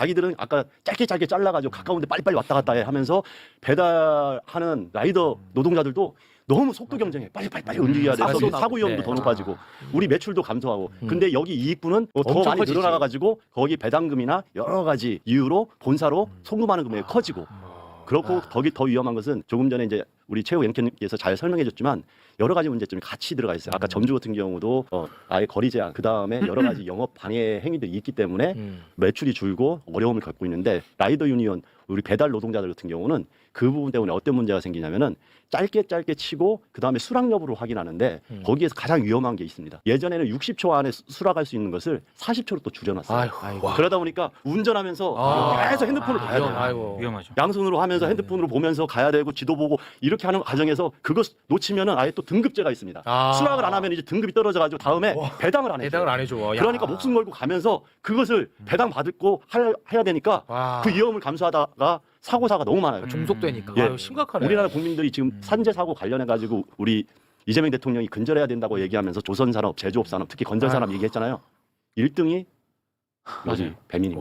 자기들은 아까 짧게 짧게 잘라가지고 가까운데 빨리빨리 왔다 갔다 해 하면서 배달하는 라이더 노동자들도 너무 속도 경쟁해. 빨리 빨리 빨리 움직여야 돼. 사고도 사고, 위험도 네. 더 높아지고 우리 매출도 감소하고. 음. 근데 여기 이익분은 더 엄청 많이 커지지. 늘어나가지고 거기 배당금이나 여러 가지 이유로 본사로 음. 송금하는 금액이 커지고. 그렇고 아. 거기 더 위험한 것은 조금 전에 이제 우리 최우 앵커님께서 잘 설명해줬지만 여러 가지 문제점이 같이 들어가 있어요. 음. 아까 점주 같은 경우도 어, 아예 거리 제한, 그 다음에 여러 가지 영업 방해 행위들이 있기 때문에 음. 매출이 줄고 어려움을 겪고 있는데 라이더 유니온 우리 배달 노동자들 같은 경우는 그 부분 때문에 어떤 문제가 생기냐면은 짧게 짧게 치고 그 다음에 수락 여부를 확인하는데 음. 거기에서 가장 위험한 게 있습니다. 예전에는 60초 안에 수- 수락할 수 있는 것을 40초로 또 줄여놨어요. 아이고. 그러다 보니까 운전하면서 아. 계속 핸드폰을 봐야 돼요. 위험- 아이고. 위험하죠. 양손으로 하면서 네. 핸드폰으로 보면서 가야 되고 지도 보고 이렇게 하는 과정에서 그거 놓치면은 아예 또 등급제가 있습니다. 아. 수락을 안 하면 이제 등급이 떨어져 가지고 다음에 배당을 안 해요. 배당을 안 해줘. 야. 그러니까 목숨 걸고 가면서 그것을 배당 받고 할- 해야 되니까 와. 그 위험을 감수하다가 사고사가 너무 많아요. 중속되니까. 예. 아유, 심각하네. 우리나라 국민들이 지금 산재 사고 관련해 가지고 우리 이재명 대통령이 근절해야 된다고 얘기하면서 조선 산업, 제조업 산업, 특히 건설 산업 얘기했잖아요. 1등이 여기 맞아요. 배민입니다.